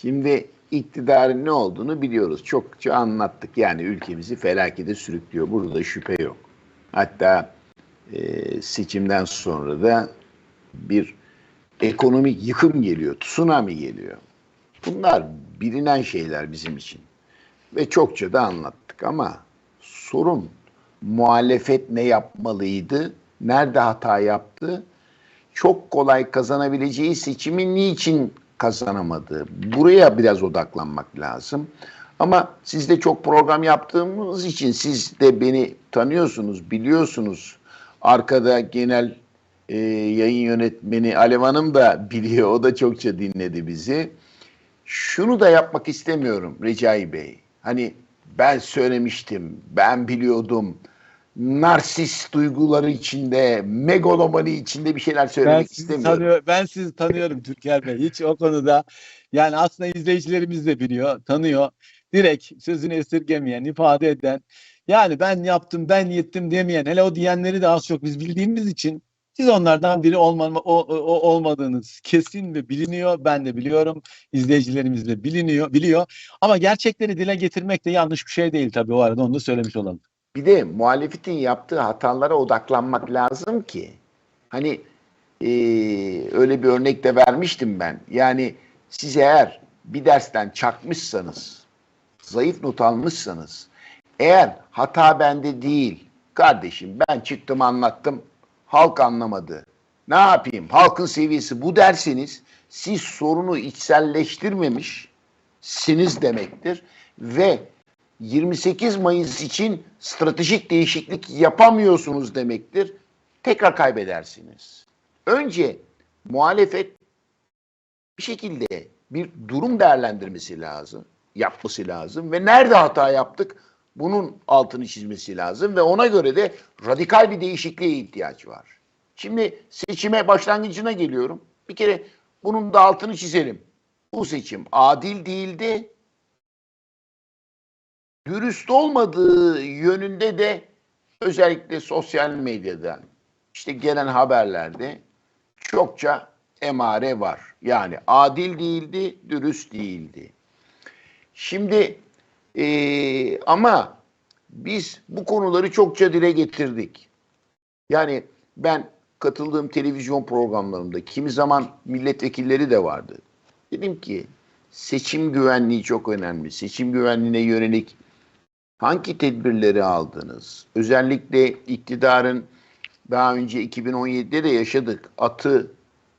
Şimdi iktidarın ne olduğunu biliyoruz. Çokça anlattık. Yani ülkemizi felakete sürüklüyor. Burada şüphe yok. Hatta e, seçimden sonra da bir ekonomik yıkım geliyor. Tsunami geliyor. Bunlar bilinen şeyler bizim için. Ve çokça da anlattık ama sorun muhalefet ne yapmalıydı? Nerede hata yaptı? Çok kolay kazanabileceği seçimi niçin kazanamadı? Buraya biraz odaklanmak lazım. Ama siz de çok program yaptığımız için siz de beni tanıyorsunuz, biliyorsunuz. Arkada genel e, yayın yönetmeni Alev Hanım da biliyor. O da çokça dinledi bizi. Şunu da yapmak istemiyorum Recai Bey. Hani ben söylemiştim, ben biliyordum. Narsist duyguları içinde, megalomani içinde bir şeyler Ben söylemek sizi, istemiyorum. tanıyor, ben sizi tanıyorum Türker Bey. Hiç o konuda yani aslında izleyicilerimiz de biliyor, tanıyor. Direkt sözünü esirgemeyen, ifade eden, yani ben yaptım, ben yettim demeyen, hele o diyenleri de az çok biz bildiğimiz için siz onlardan biri olma, o, o- olmadığınız kesin ve biliniyor. Ben de biliyorum. İzleyicilerimiz de biliniyor, biliyor. Ama gerçekleri dile getirmek de yanlış bir şey değil tabii o arada onu da söylemiş olalım. Bir de muhalefetin yaptığı hatalara odaklanmak lazım ki. Hani eee, öyle bir örnek de vermiştim ben. Yani siz eğer bir dersten çakmışsanız, zayıf not almışsanız, eğer hata bende değil, kardeşim ben çıktım anlattım, halk anlamadı. Ne yapayım? Halkın seviyesi bu derseniz siz sorunu içselleştirmemişsiniz demektir ve 28 Mayıs için stratejik değişiklik yapamıyorsunuz demektir. Tekrar kaybedersiniz. Önce muhalefet bir şekilde bir durum değerlendirmesi lazım, yapması lazım ve nerede hata yaptık bunun altını çizmesi lazım ve ona göre de radikal bir değişikliğe ihtiyaç var. Şimdi seçime başlangıcına geliyorum. Bir kere bunun da altını çizelim. Bu seçim adil değildi, dürüst olmadığı yönünde de özellikle sosyal medyadan işte gelen haberlerde çokça emare var. Yani adil değildi, dürüst değildi. Şimdi eee, ama biz bu konuları çokça dile getirdik. Yani ben katıldığım televizyon programlarımda kimi zaman milletvekilleri de vardı. Dedim ki seçim güvenliği çok önemli. Seçim güvenliğine yönelik hangi tedbirleri aldınız? Özellikle iktidarın daha önce 2017'de de yaşadık. Atı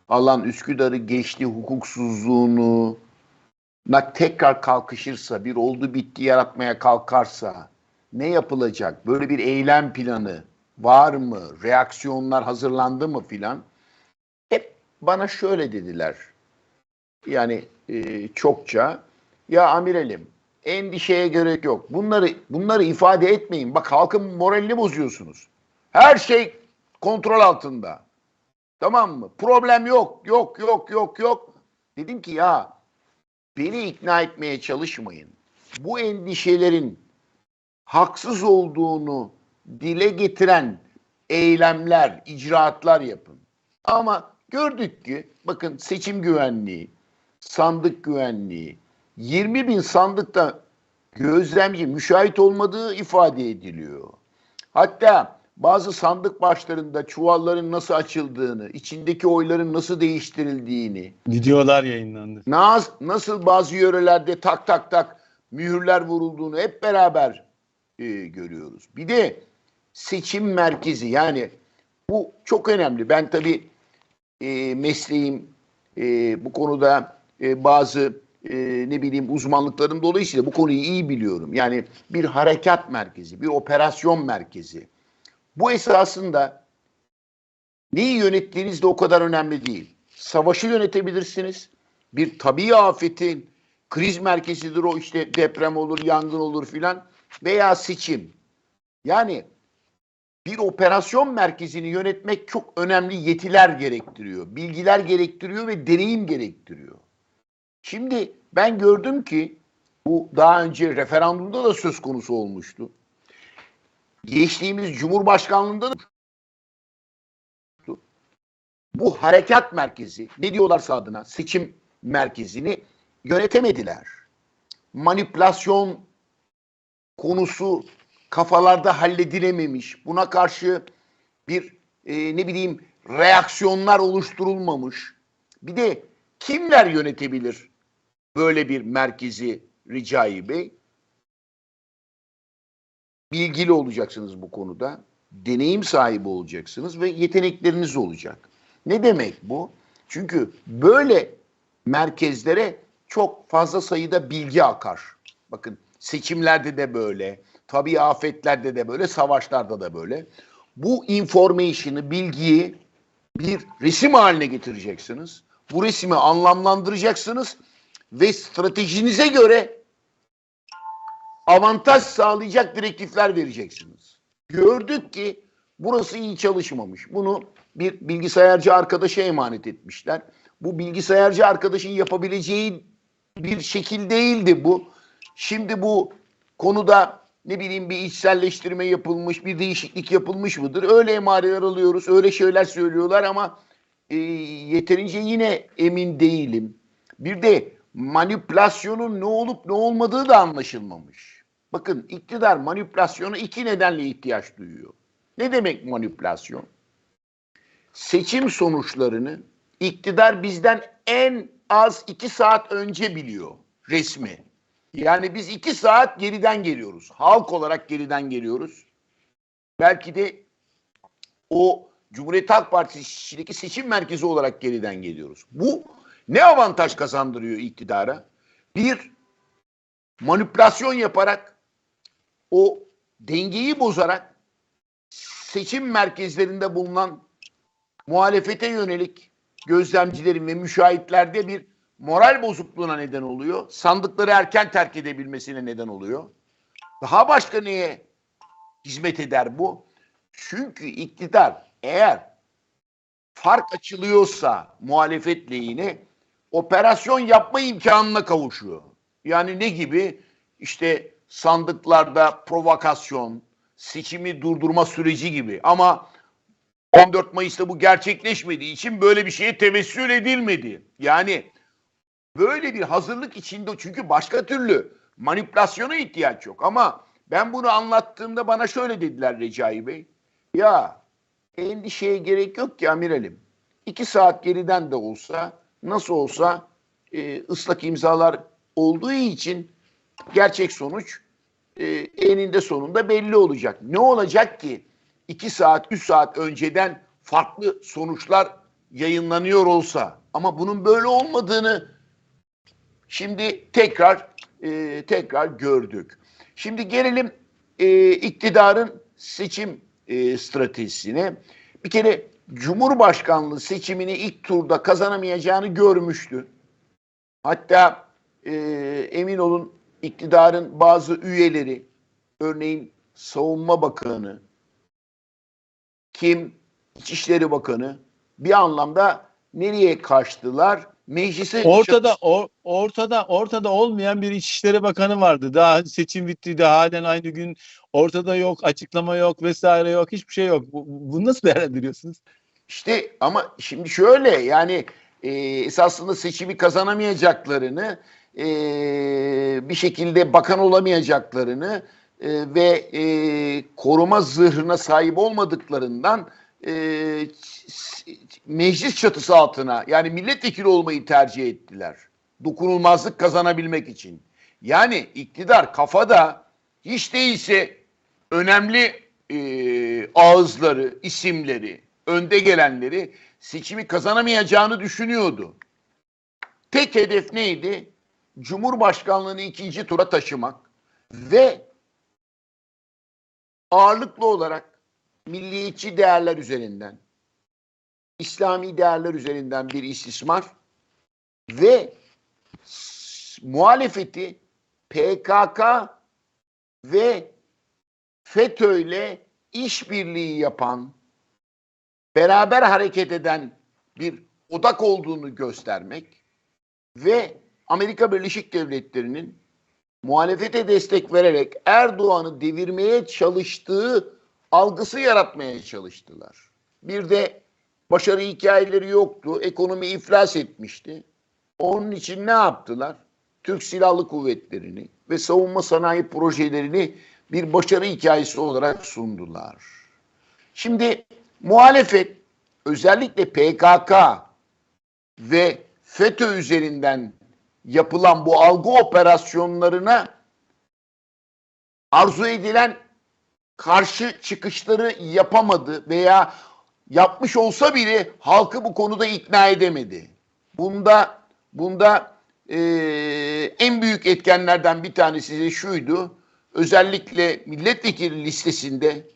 alan Üsküdar'ı geçti hukuksuzluğunu tekrar kalkışırsa, bir oldu bitti yaratmaya kalkarsa ne yapılacak? Böyle bir eylem planı var mı? Reaksiyonlar hazırlandı mı filan? Hep bana şöyle dediler. Yani e, çokça ya amiralim endişeye gerek yok. Bunları bunları ifade etmeyin. Bak halkın moralini bozuyorsunuz. Her şey kontrol altında. Tamam mı? Problem yok. Yok yok yok yok. Dedim ki ya beni ikna etmeye çalışmayın. Bu endişelerin haksız olduğunu dile getiren eylemler, icraatlar yapın. Ama gördük ki bakın seçim güvenliği, sandık güvenliği, 20 bin sandıkta gözlemci, müşahit olmadığı ifade ediliyor. Hatta bazı sandık başlarında çuvalların nasıl açıldığını, içindeki oyların nasıl değiştirildiğini, Videolar yayınlandı. Naz, nasıl bazı yörelerde tak tak tak mühürler vurulduğunu hep beraber e, görüyoruz. Bir de seçim merkezi yani bu çok önemli. Ben tabii e, mesleğim e, bu konuda e, bazı e, ne bileyim uzmanlıklarım dolayısıyla bu konuyu iyi biliyorum. Yani bir harekat merkezi, bir operasyon merkezi. Bu esasında neyi yönettiğiniz de o kadar önemli değil. Savaşı yönetebilirsiniz. Bir tabii afetin kriz merkezidir o işte deprem olur, yangın olur filan veya seçim. Yani bir operasyon merkezini yönetmek çok önemli yetiler gerektiriyor. Bilgiler gerektiriyor ve deneyim gerektiriyor. Şimdi ben gördüm ki bu daha önce referandumda da söz konusu olmuştu. Geçtiğimiz Cumhurbaşkanlığında da bu harekat merkezi ne diyorlarsa adına seçim merkezini yönetemediler. Manipülasyon konusu kafalarda halledilememiş. Buna karşı bir e, ne bileyim reaksiyonlar oluşturulmamış. Bir de kimler yönetebilir böyle bir merkezi Ricai Bey? Bilgili olacaksınız bu konuda. Deneyim sahibi olacaksınız ve yetenekleriniz olacak. Ne demek bu? Çünkü böyle merkezlere çok fazla sayıda bilgi akar. Bakın seçimlerde de böyle, tabii afetlerde de böyle, savaşlarda da böyle. Bu information'ı, bilgiyi bir resim haline getireceksiniz. Bu resmi anlamlandıracaksınız ve stratejinize göre avantaj sağlayacak direktifler vereceksiniz. Gördük ki burası iyi çalışmamış. Bunu bir bilgisayarcı arkadaşa emanet etmişler. Bu bilgisayarcı arkadaşın yapabileceği bir şekil değildi bu. Şimdi bu konuda ne bileyim bir içselleştirme yapılmış, bir değişiklik yapılmış mıdır? Öyle emareler alıyoruz, öyle şeyler söylüyorlar ama e, yeterince yine emin değilim. Bir de manipülasyonun ne olup ne olmadığı da anlaşılmamış. Bakın iktidar manipülasyona iki nedenle ihtiyaç duyuyor. Ne demek manipülasyon? Seçim sonuçlarını iktidar bizden en az iki saat önce biliyor resmi. Yani biz iki saat geriden geliyoruz. Halk olarak geriden geliyoruz. Belki de o Cumhuriyet Halk Partisi'ndeki seçim merkezi olarak geriden geliyoruz. Bu ne avantaj kazandırıyor iktidara? Bir, manipülasyon yaparak o dengeyi bozarak seçim merkezlerinde bulunan muhalefete yönelik gözlemcilerin ve müşahitlerde bir moral bozukluğuna neden oluyor. Sandıkları erken terk edebilmesine neden oluyor. Daha başka neye hizmet eder bu? Çünkü iktidar eğer fark açılıyorsa muhalefet lehine operasyon yapma imkanına kavuşuyor. Yani ne gibi? İşte sandıklarda provokasyon, seçimi durdurma süreci gibi. Ama 14 Mayıs'ta bu gerçekleşmediği için böyle bir şeye tevessül edilmedi. Yani böyle bir hazırlık içinde çünkü başka türlü manipülasyona ihtiyaç yok. Ama ben bunu anlattığımda bana şöyle dediler Recai Bey. Ya endişeye gerek yok ki amiralim. İki saat geriden de olsa nasıl olsa e, ıslak imzalar olduğu için gerçek sonuç e, eninde sonunda belli olacak. Ne olacak ki? 2 saat, 3 saat önceden farklı sonuçlar yayınlanıyor olsa ama bunun böyle olmadığını şimdi tekrar e, tekrar gördük. Şimdi gelelim e, iktidarın seçim e, stratejisine. Bir kere Cumhurbaşkanlığı seçimini ilk turda kazanamayacağını görmüştü. Hatta e, emin olun iktidarın bazı üyeleri, örneğin Savunma Bakanı, kim İçişleri Bakanı bir anlamda nereye kaçtılar? Meclise Ortada or, ortada ortada olmayan bir İçişleri Bakanı vardı. Daha seçim bitti de halen aynı gün ortada yok, açıklama yok vesaire yok, hiçbir şey yok. Bu, bunu nasıl değerlendiriyorsunuz? İşte ama şimdi şöyle yani e, esasında seçimi kazanamayacaklarını e, bir şekilde bakan olamayacaklarını e, ve e, koruma zırhına sahip olmadıklarından e, meclis çatısı altına yani milletvekili olmayı tercih ettiler. Dokunulmazlık kazanabilmek için. Yani iktidar kafada hiç değilse önemli e, ağızları, isimleri, önde gelenleri seçimi kazanamayacağını düşünüyordu. Tek hedef neydi? Cumhurbaşkanlığını ikinci tura taşımak ve ağırlıklı olarak milliyetçi değerler üzerinden, İslami değerler üzerinden bir istismar ve muhalefeti PKK ve FETÖ'yle işbirliği yapan, beraber hareket eden bir odak olduğunu göstermek ve Amerika Birleşik Devletleri'nin muhalefete destek vererek Erdoğan'ı devirmeye çalıştığı algısı yaratmaya çalıştılar. Bir de başarı hikayeleri yoktu. Ekonomi iflas etmişti. Onun için ne yaptılar? Türk Silahlı Kuvvetleri'ni ve savunma sanayi projelerini bir başarı hikayesi olarak sundular. Şimdi muhalefet özellikle PKK ve FETÖ üzerinden yapılan bu algı operasyonlarına arzu edilen karşı çıkışları yapamadı veya yapmış olsa bile halkı bu konuda ikna edemedi. Bunda bunda eee, en büyük etkenlerden bir tanesi de şuydu. Özellikle milletvekili listesinde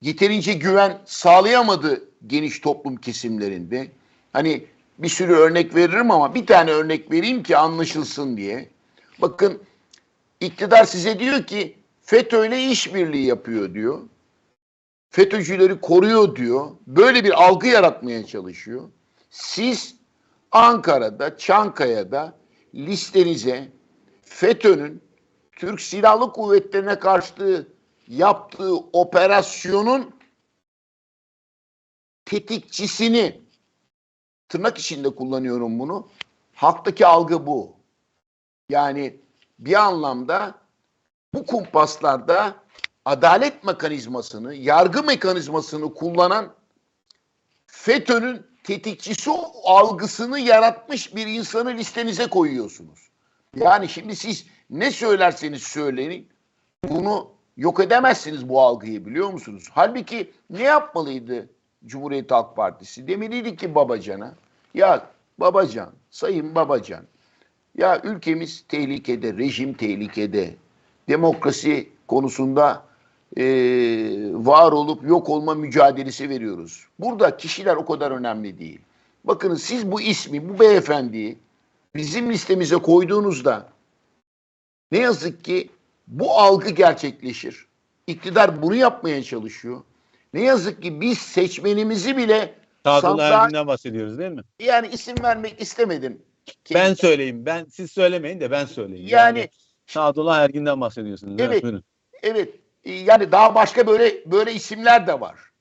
yeterince güven sağlayamadı geniş toplum kesimlerinde. Hani bir sürü örnek veririm ama bir tane örnek vereyim ki anlaşılsın diye. Bakın iktidar size diyor ki FETÖ ile işbirliği yapıyor diyor. FETÖ'cüleri koruyor diyor. Böyle bir algı yaratmaya çalışıyor. Siz Ankara'da, Çankaya'da listenize FETÖ'nün Türk Silahlı Kuvvetleri'ne karşı yaptığı operasyonun tetikçisini tırnak içinde kullanıyorum bunu. Halktaki algı bu. Yani bir anlamda bu kumpaslarda adalet mekanizmasını, yargı mekanizmasını kullanan FETÖ'nün tetikçisi algısını yaratmış bir insanı listenize koyuyorsunuz. Yani şimdi siz ne söylerseniz söyleyin bunu yok edemezsiniz bu algıyı biliyor musunuz? Halbuki ne yapmalıydı Cumhuriyet Halk Partisi? Demeliydi ki Babacan'a ya Babacan, Sayın Babacan ya ülkemiz tehlikede, rejim tehlikede, demokrasi konusunda eee, var olup yok olma mücadelesi veriyoruz. Burada kişiler o kadar önemli değil. Bakın siz bu ismi, bu beyefendiyi bizim listemize koyduğunuzda ne yazık ki bu algı gerçekleşir. İktidar bunu yapmaya çalışıyor. Ne yazık ki biz seçmenimizi bile Sadullah sandığa- Ergin'den bahsediyoruz değil mi? yani isim vermek istemedim. Ben söyleyeyim. Ben siz söylemeyin de ben söyleyeyim. Yani- Sadullah Ergin'den bahsediyorsunuz. Evet. buyurun. Evet. E, Yani daha başka böyle böyle isimler de var.